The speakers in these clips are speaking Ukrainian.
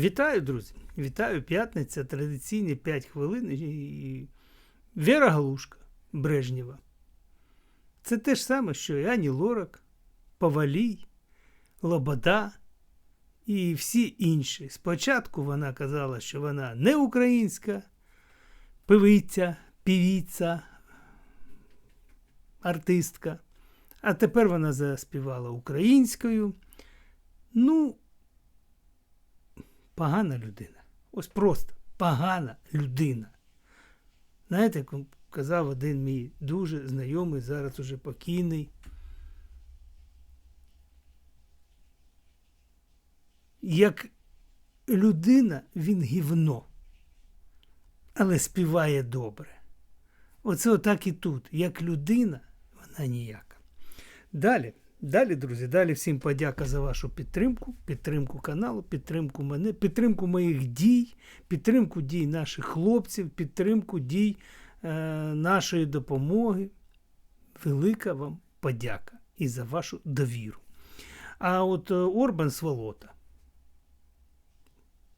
Вітаю, друзі! Вітаю, п'ятниця, традиційні 5 хвилин і Віра Галушка Брежнєва. Це те ж саме, що і Ані Лорак, Павалій, Лобода і всі інші. Спочатку вона казала, що вона не українська, певиця, півіця, артистка. А тепер вона заспівала українською. Ну, погана людина. Ось просто погана людина. Знаєте, як казав один мій дуже знайомий, зараз уже покійний. Як людина він гівно, але співає добре. Оце отак і тут. Як людина, вона ніяка. Далі. Далі, друзі, далі всім подяка за вашу підтримку, підтримку каналу, підтримку мене, підтримку моїх дій, підтримку дій наших хлопців, підтримку дій е, нашої допомоги. Велика вам подяка і за вашу довіру. А от е, Орбан Сволота,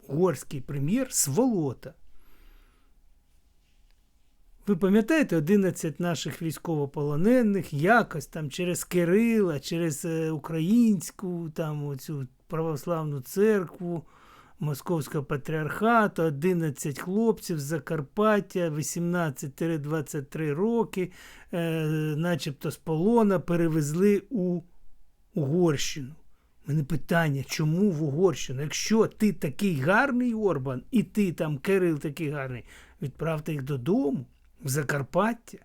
угорський прем'єр Сволота. Ви пам'ятаєте 11 наших військовополонених якось там через Кирила, через е, українську там оцю православну церкву Московського патріархату, 11 хлопців з Закарпаття, 18-23 роки, е, начебто з полона перевезли у Угорщину. Мене питання, чому в Угорщину? Якщо ти такий гарний Орбан, і ти там Кирил такий гарний, відправте їх додому в Закарпаття.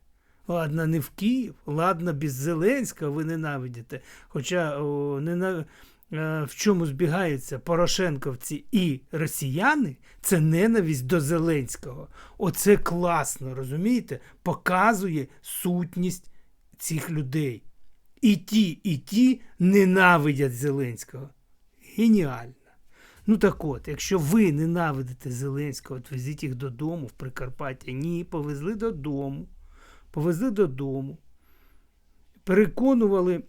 Ладно, не в Київ, ладно, без Зеленського ви ненавидите. Хоча о, нена... е, в чому збігаються Порошенковці і росіяни, це ненависть до Зеленського. Оце класно, розумієте? Показує сутність цих людей. І ті, і ті ненавидять Зеленського. Геніально. Ну так от, якщо ви ненавидите Зеленського, от їх додому в Прикарпаття. Ні, повезли додому. Повезли додому. Переконували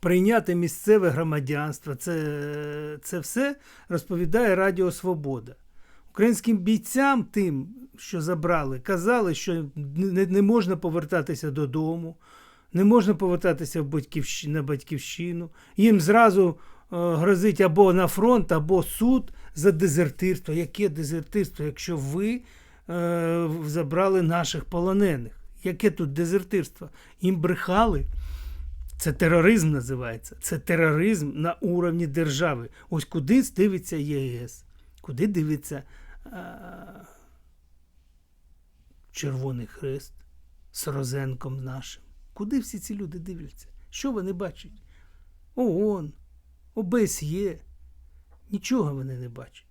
прийняти місцеве громадянство. Це, це все розповідає Радіо Свобода. Українським бійцям, тим, що забрали, казали, що не, не можна повертатися додому, не можна повертатися в батьківщину, на батьківщину. Їм зразу грозить або на фронт, або суд за дезертирство. Яке дезертирство, якщо ви е, забрали наших полонених? Яке тут дезертирство? Їм брехали. Це тероризм називається. Це тероризм на уровні держави. Ось куди дивиться ЄС, куди дивиться е, Червоний Хрест з Розенком нашим. Куди всі ці люди дивляться? Що вони бачать? ООН, ОБСЄ. Нічого вони не бачать.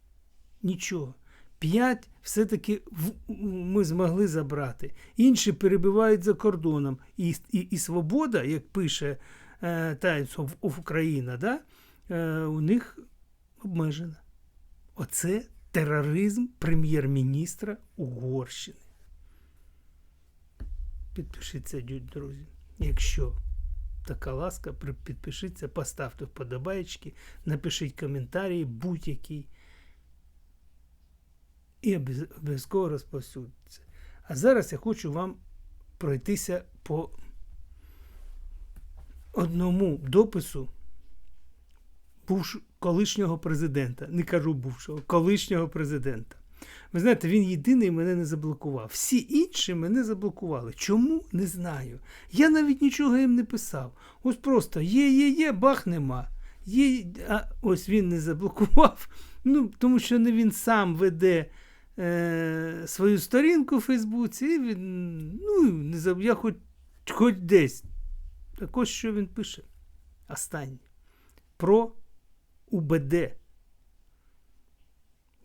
Нічого. П'ять все-таки ми змогли забрати. Інші перебувають за кордоном. І і, і свобода, як пише е, Times Україна, да, е, у них обмежена. Оце тероризм прем'єр-міністра Угорщини. Підпишіться, друзі, якщо така ласка, підпишіться, поставте вподобайки, напишіть коментарі будь-який. І обов'язково розповсюдиться. А зараз я хочу вам пройтися по одному допису колишнього президента. Не кажу бувшого, колишнього президента. Ви знаєте, він єдиний мене не заблокував. Всі інші мене заблокували. Чому? Не знаю. Я навіть нічого їм не писав. Ось просто є, є, є, бах нема. Є, а ось він не заблокував. Ну, Тому що не він сам веде е, свою сторінку в Фейсбуці. і він, ну, не заб... Я хоч, хоч десь. Так ось що він пише. Останнє. Про УБД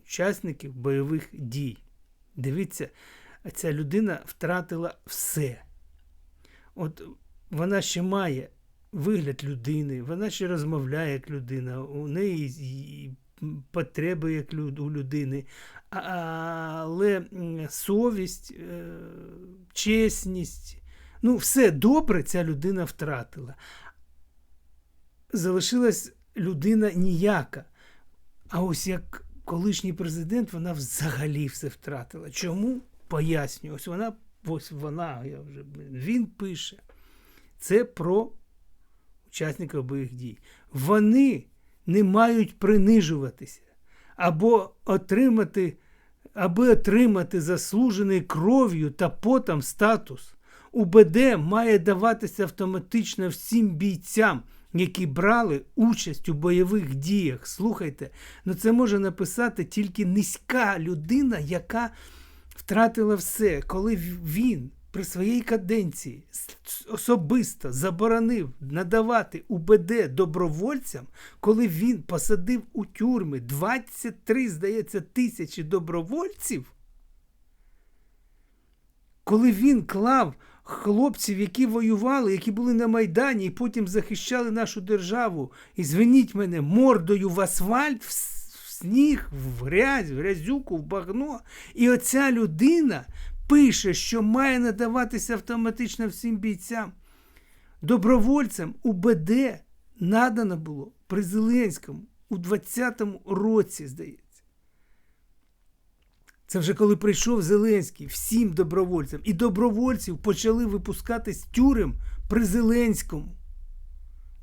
учасників бойових дій. Дивіться, ця людина втратила все. От вона ще має вигляд людини, вона ще розмовляє як людина, у неї потреби як у людини, але совість, е, чесність, ну, все добре ця людина втратила. Залишилась людина ніяка. А ось як колишній президент, вона взагалі все втратила. Чому? Пояснюю. Ось вона, ось вона, я вже, він пише. Це про учасників бойових дій. Вони не мають принижуватися або отримати, аби отримати заслужений кров'ю та потом статус. УБД має даватися автоматично всім бійцям, які брали участь у бойових діях. Слухайте, ну це може написати тільки низька людина, яка втратила все, коли він при своїй каденції особисто заборонив надавати УБД добровольцям, коли він посадив у тюрми 23, здається, тисячі добровольців, коли він клав хлопців, які воювали, які були на Майдані і потім захищали нашу державу, і звиніть мене мордою в асфальт, в сніг, в грязь, в грязюку, в багно. І оця людина пише, що має надаватися автоматично всім бійцям. Добровольцям УБД надано було при Зеленському у 20-му році, здається. Це вже коли прийшов Зеленський всім добровольцям. І добровольців почали випускати з тюрем при Зеленському.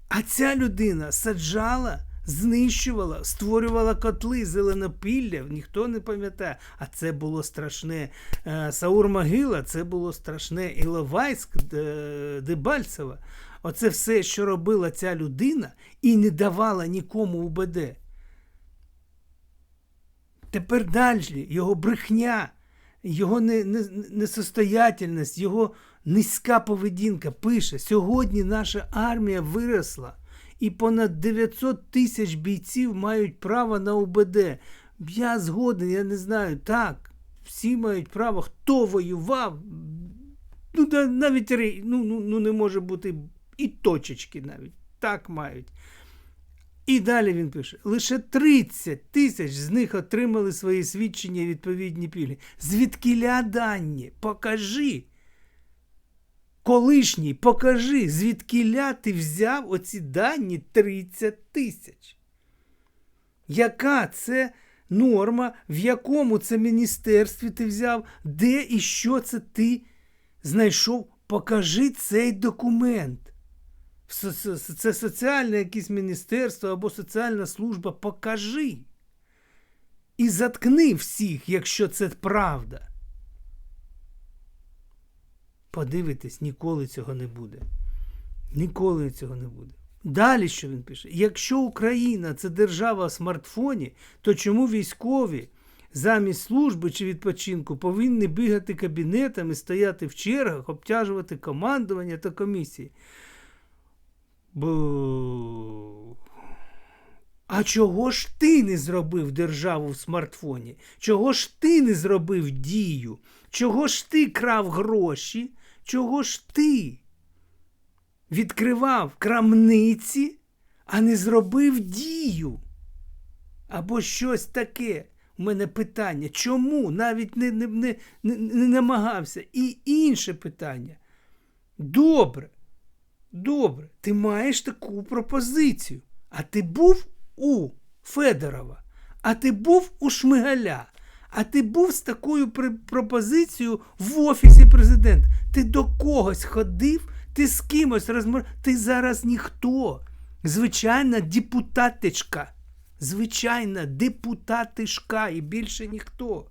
А ця людина саджала знищувала, створювала котли зеленопілля, ніхто не пам'ятає. А це було страшне. Е, Саур Могила, це було страшне. Іловайськ, Дебальцева. Оце все, що робила ця людина, і не давала нікому УБД. Тепер далі його брехня, його несостоятельність, його низька поведінка пише: сьогодні наша армія виросла і понад 900 тисяч бійців мають право на УБД. Я згоден, я не знаю. Так, всі мають право, хто воював. Ну, навіть ну, ну, ну, не може бути і точечки навіть. Так мають. І далі він пише: лише 30 тисяч з них отримали свої свідчення і відповідні пільги. Звідкиля дані? Покажи. Колишній, покажи, звідкиля ти взяв оці дані 30 тисяч. Яка це норма, в якому це міністерстві ти взяв, де і що це ти знайшов? Покажи цей документ. Це соціальне якесь міністерство або соціальна служба. Покажи. І заткни всіх, якщо це правда. Подивитесь, ніколи цього не буде. Ніколи цього не буде. Далі що він пише? Якщо Україна це держава в смартфоні, то чому військові замість служби чи відпочинку повинні бігати кабінетами, стояти в чергах, обтяжувати командування та комісії? Бо... А чого ж ти не зробив державу в смартфоні? Чого ж ти не зробив дію? Чого ж ти крав гроші? Чого ж ти відкривав крамниці, а не зробив дію? Або щось таке. У мене питання. Чому навіть не, не, не, не намагався? І інше питання. Добре, добре, ти маєш таку пропозицію. А ти був у Федорова, а ти був у Шмигаля, а ти був з такою пропозицією в Офісі президента. Ти до когось ходив, ти з кимось розмовляв. Ти зараз ніхто. Звичайна депутатичка. Звичайна депутатишка і більше ніхто.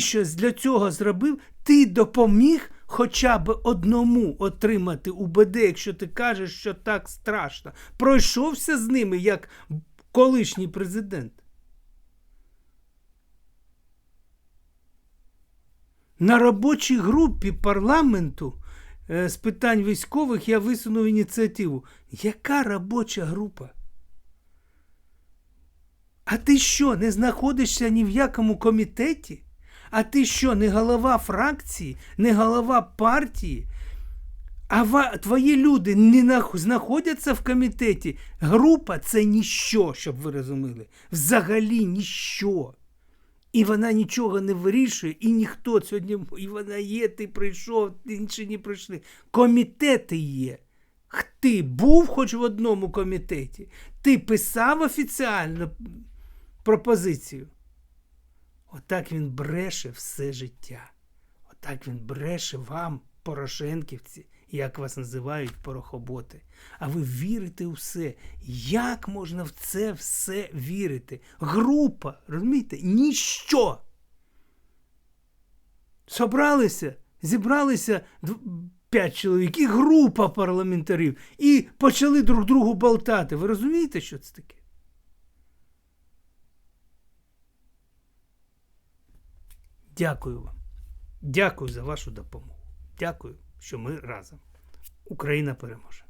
Щось для цього зробив, ти допоміг хоча б одному отримати УБД, якщо ти кажеш, що так страшно. Пройшовся з ними як колишній президент. На робочій групі парламенту е, з питань військових я висунув ініціативу. Яка робоча група? А ти що, не знаходишся ні в якому комітеті? А ти що, не голова фракції, не голова партії? А твої люди не знаходяться в комітеті. Група це ніщо, щоб ви розуміли. Взагалі ніщо. І вона нічого не вирішує, і ніхто сьогодні, і вона є, ти прийшов, інші не прийшли. Комітети є. Ти був хоч в одному комітеті, ти писав офіціально пропозицію. Отак він бреше все життя. Отак він бреше вам, Порошенківці, як вас називають порохоботи. А ви вірите у все. Як можна в це все вірити? Група, розумієте? Ніщо. Собралися, зібралися п'ять чоловік і група парламентарів, і почали друг другу болтати. Ви розумієте, що це таке? Дякую вам. Дякую за вашу допомогу. Дякую, що ми разом. Україна переможе.